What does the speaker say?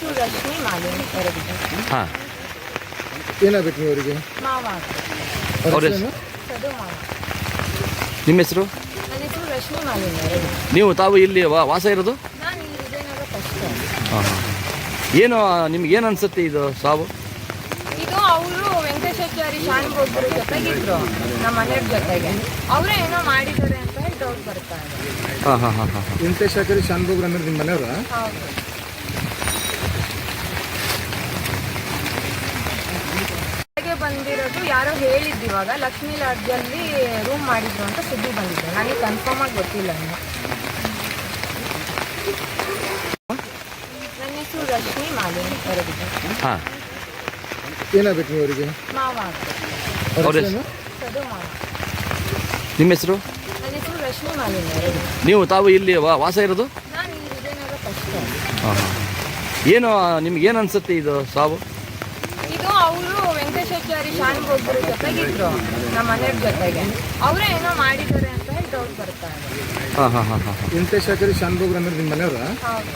ಹೆಸರು ರಶ್ಮಿ ಮಾಲಿನಿ ಎರಡಿದೆ ಹಾಂ. ಏನಾಗಬೇಕು ನೀವು ಅವರಿಗೆ ಮಾವ. ಅಂತ. ಅವ್ರ ಹೆಸರು ಸದು ಮಾವ ನಿಮ್ಮ ಹೆಸರು? ನನ್ನ ಹೆಸರು ರಶ್ಮಿ ಮಾಲಿನಿ ನೀವು ತಾವು ಇಲ್ಲಿ ವಾ- ವಾಸ ಇರೋದು? ನಾನು ಇಲ್ಲಿ ವಿಜಯನಗರ ಫಸ್ಟ್ ಹಾಂ ಹಾಂ. ಏನು ನಿಮ್ಗೆ ಏನು ಅನ್ಸುತ್ತೆ ಇದು ಸಾವು? ಇದು ಅವರು ವೆಂಕಟೇಶ್ವರಿ ಶಾನ್ಭೋಗ್ರು ಜೊತೆಗಿದ್ರು ನಮ್ಮ ಮನೆಯವ್ರ ಜೊತೆಗೆ. ಅವರೇ ಏನೋ ಮಾಡಿದ್ದಾರೆ ಅಂತ ಹೇಳಿ ಡೌಟ್ ಬರ್ತಾ ಇದೆ. ಹಾಂ ಹಾಂ ಹಾಂ ಹಾಂ ಹಾಂ. ವೆಂಕಟೇಶಾಕರಿ ಶಾನ್ಭೋಗ್ರ ಅಂದ್ರೆ ನಿಮ್ಮ ಮನೆಯವರ? ಹೌದು. ಬಂದಿರೋದು ಯಾರೋ ಹೇಳಿದ್ದು ಇವಾಗ. ಲಕ್ಷ್ಮೀ ಲಾಡ್ಜಲ್ಲಿ ರೂಮ್ ಮಾಡಿದ್ರು ಅಂತ ಸುದ್ದಿ ಬಂದಿದೆ. ನನಗೆ ಕನ್ಫರ್ಮ್ ಆಗಿ ಗೊತ್ತಿಲ್ಲ ನನ್ನ ಹೆಸರು ಲಕ್ಷ್ಮೀ ಮಾಲಿನಿ ಹಾಂ. ಏನಾಗಬೇಕು ನೀವು ಅವರಿಗೆ? ಮಾವ. ಅಂತ. ಅವ್ರ ಹೆಸರು ಸದು ಮಾವ. ನಿಮ್ಮ ಹೆಸರು? ನನ್ನ ಹೆಸರು ರಶ್ಮಿ ಮಾಲಿನಿ ಎರಡು ನೀವು ತಾವು ಇಲ್ಲಿ ವಾ- ವಾಸ ಇರೋದು? ನಾನು ಇಲ್ಲಿ ವಿಜಯನಗರ ಫಸ್ಟ್ ಹಾಂ ಹಾಂ ಏನು ನಿಮ್ಗೆ ಏನು ಅನ್ಸುತ್ತೆ ಇದು ಸಾವು? ಇದು ಅವರು ವೆಂಕಟೇಶ್ವರಿ ಶಾನ್ಭೋಗ್ರು ಜೊತೆಗಿದ್ರು ನಮ್ಮ ಮನೆಯವ್ರ ಜೊತೆಗೆ. ಅವರೇ ಏನೋ ಮಾಡಿದ್ದಾರೆ ಅಂತ ಹೇಳಿ ಡೌಟ್ ಬರ್ತಾ ಇದೆ. ಹಾಂ ಹಾಂ ಹಾಂ ಹಾಂ ವೆಂಕಟೇಶಾಕರಿ ಶಾನ್ಭೋಗ್ರ ಅಂದ್ರೆ ನಿಮ್ಮ ಮನೆಯವರ? ಹೌದು.